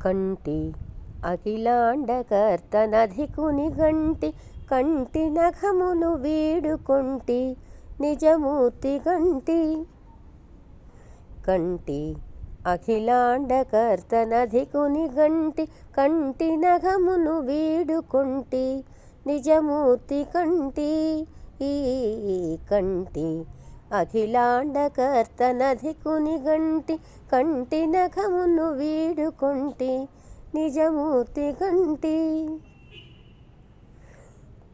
కంటి అఖిలాండకర్తనధికుని గంటి కంటి నఖములు వీడుకొంటి నిజమూర్తి గంటి కంటి అఖిలాండకర్తనధికుని గంటి కంటి నఖమును వీడుకుంటి నిజమూర్తి కంటి ఈ కంటి అఖిలాండకర్తనధికుని గంటి కంటి నఖమును వీడుకొంటి నిజమూర్తి కంటి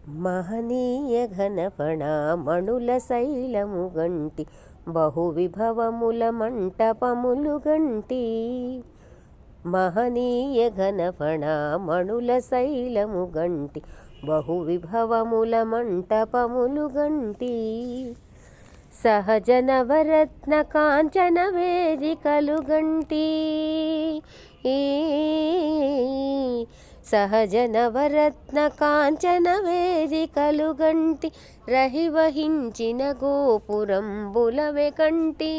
మహనీయ ఘనపణామణుల శైలము గంటి బహువిభవముల మంటపములు గంటి. మహనీయ ఘనపణామణుల శైలము గంటి బహువిభవముల మంటపములు గంటి. సహజ నవరత్న కాంచన వేదికలు గంటి సహజ నవరత్న కాంచన వేదికలు గంటి రహివహించిన గోపురంబులవె కంటి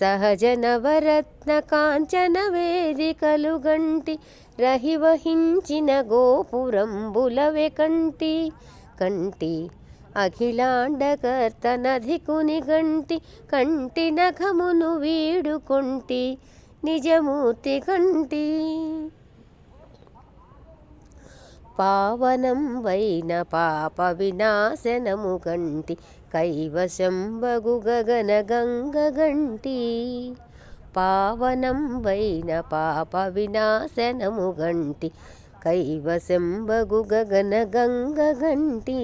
సహజ నవరత్న కాంచన వేదికలు గంటి రహివహించిన గోపురంబులవె కంటి కంటి అఖిలాండకర్తనధికుని గంటి కంటి నఖమును వీడుకొంటి నిజమూర్తి కంటి. పావనం వైన పాప వినాశనము గంటి కైవశం బగు గగన గంగ గంటి. పావనం వైన పాప వినాశనము గంటి కైవశం బగు గగన గంగ గంటి.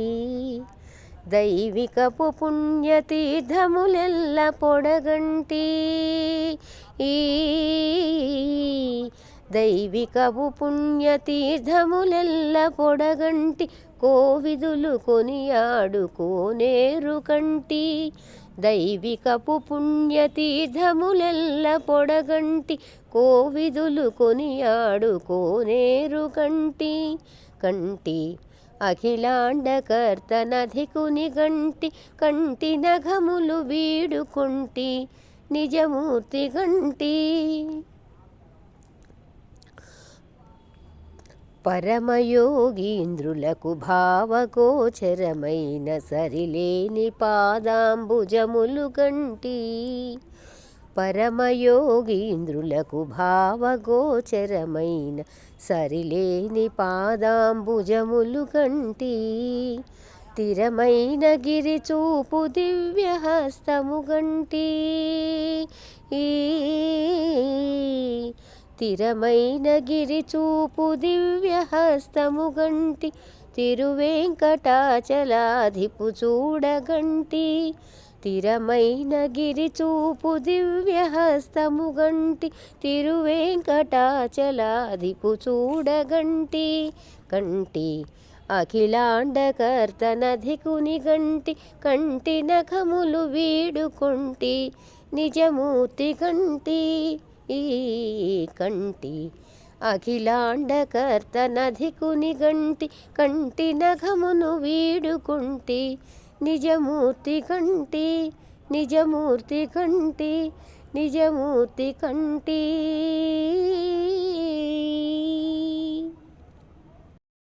దైవికపు పుణ్యతీర్థములెల్ల పొడగంటి. ఈ దైవికపు పుణ్యతీర్థములెల్ల పొడగంటి కోవిదులు కొనియాడు కోనేరు కంటి. దైవికపు పుణ్యతీర్థములెల్ల పొడగంటి కోవిదులు కొనియాడు కోనేరు కంటి. కంటి అఖిలాండకర్తనధికుని గంటి కంటి నఘములు వీడుకుంటి నిజమూర్తి గంటి పరమయోగీంద్రులకు భావగోచరమైన సరిలేని పాదాంబుజములు గంటి. పరమయోగీంద్రులకు భావగోచరమైన సరిలేని పాదాంబుజములు కంటి స్థిరమైన గిరి చూపు దివ్యహస్తము గంటి ఈ స్థిరమైన గిరి చూపు దివ్యహస్తము గంటి తిరువేంకటాచలాధిపు చూడగంటి స్థిరమైన గిరి చూపు దివ్యహస్తము గంటి తిరువేంకటాచలాధిపు చూడగంటి కంటి అఖిలాండకర్తనధికుని గంటి కంటి నఖములు వీడుకొంటి నిజమూర్తి కంటి ఈ కంటి అఖిలాండకర్తనధికుని గంటి కంటి నఖమును వీడుకుంటి నిజమూర్తి కంటి నిజమూర్తి కంటి నిజమూర్తి కంటి